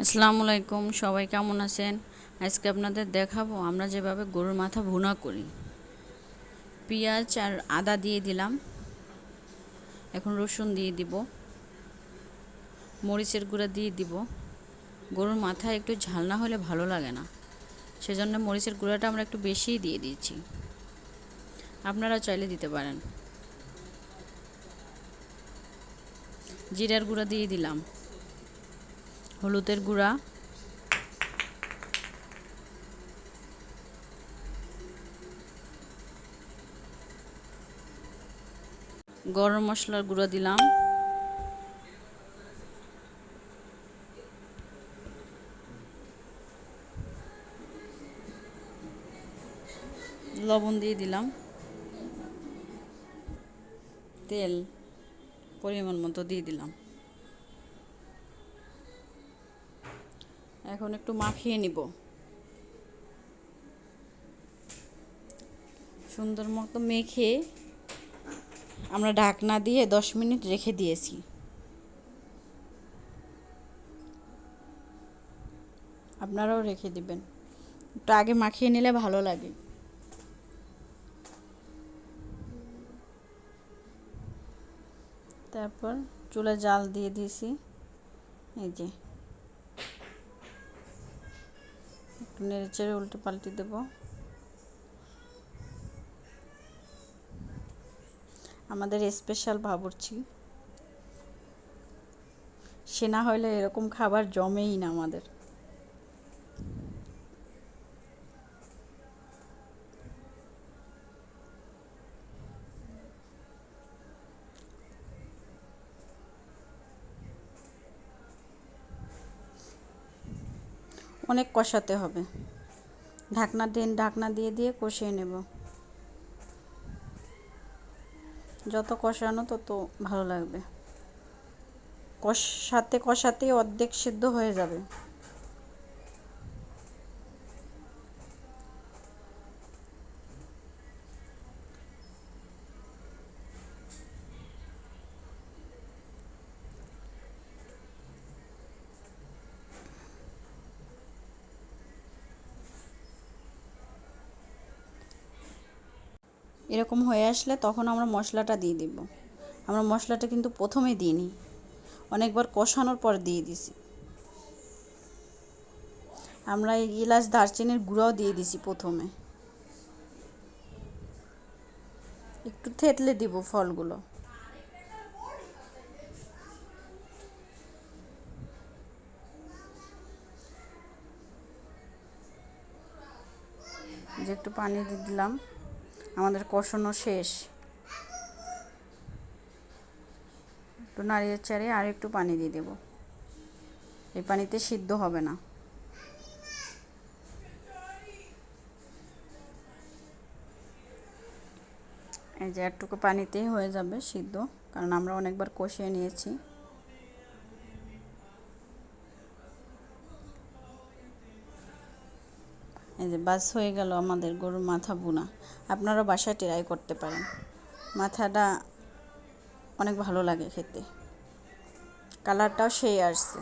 আসসালামু আলাইকুম, সবাই কেমন আছেন? আজকে আপনাদের দেখাবো আমরা যেভাবে গরুর মাথা ভুনা করি। পেঁয়াজ আর আদা দিয়ে দিলাম। এখন রসুন দিয়ে দিব। মরিচের গুঁড়া দিয়ে দিব। গরুর মাথা একটু ঝাল না হলে ভালো লাগে না। সেজন্য মরিচের গুঁড়াটা আমরা একটু বেশিই দিয়ে দিয়েছি আপনারা চাইলে দিতে পারেন। জিরার গুঁড়া দিয়ে দিলাম। হলুদের গুঁড়া। গরম মশলার গুঁড়া দিলাম। লবণ দিয়ে দিলাম। তেল পরিমাণ মতো দিয়ে দিলাম। এখন একটু মাখিয়ে নিব। সুন্দর মতো মেখে আমরা ঢাকনা দিয়ে দশ মিনিট রেখে দিয়েছি। আপনারাও রেখে দিবেন। একটু আগে মাখিয়ে নিলে ভালো লাগে। তারপর চুলে জাল দিয়ে দিয়েছি। এই যে। নেড়ে চেড়ে উল্টে পাল্টে দেব। আমাদের স্পেশাল বাবুর্চি সে না হলে এরকম খাবার জমেই না আমাদের। অনেক কষাতে হবে। ঢাকনা দিন, ঢাকনা দিয়ে দিয়ে কষিয়ে নেব। যত কষানো তত ভালো লাগবে। কষাতে কষাতে অর্ধেক সিদ্ধ হয়ে যাবে। এরকম হয়ে আসলে তখন আমরা মশলাটা দিয়ে দিব। আমরা মশলাটা কিন্তু প্রথমে দিইনি। অনেকবার কষানোর পর দিয়ে দিছি। আমরা এই এলাচ, দারচিনির গুঁড়াও দিয়ে দিছি প্রথমে। একটু থেতলে দিব ফলগুলো। যে একটু পানি দিয়ে দিলাম। আমাদের কষানো শেষ। একটু নারিয়ের চারে আর একটু পানি দিয়ে দেব। এই পানিতে সিদ্ধ হবে না। এই যে একটুকু পানিতেই হয়ে যাবে সিদ্ধ, কারণ আমরা অনেকবার কষিয়ে নিয়েছি। এই যে বাস হয়ে গেল আমাদের গরুর মাথা বোনা। আপনারা বাসায় ট্রাই করতে পারেন। মাথাটা অনেক ভালো লাগে খেতে। কালারটাও সেই আসছে।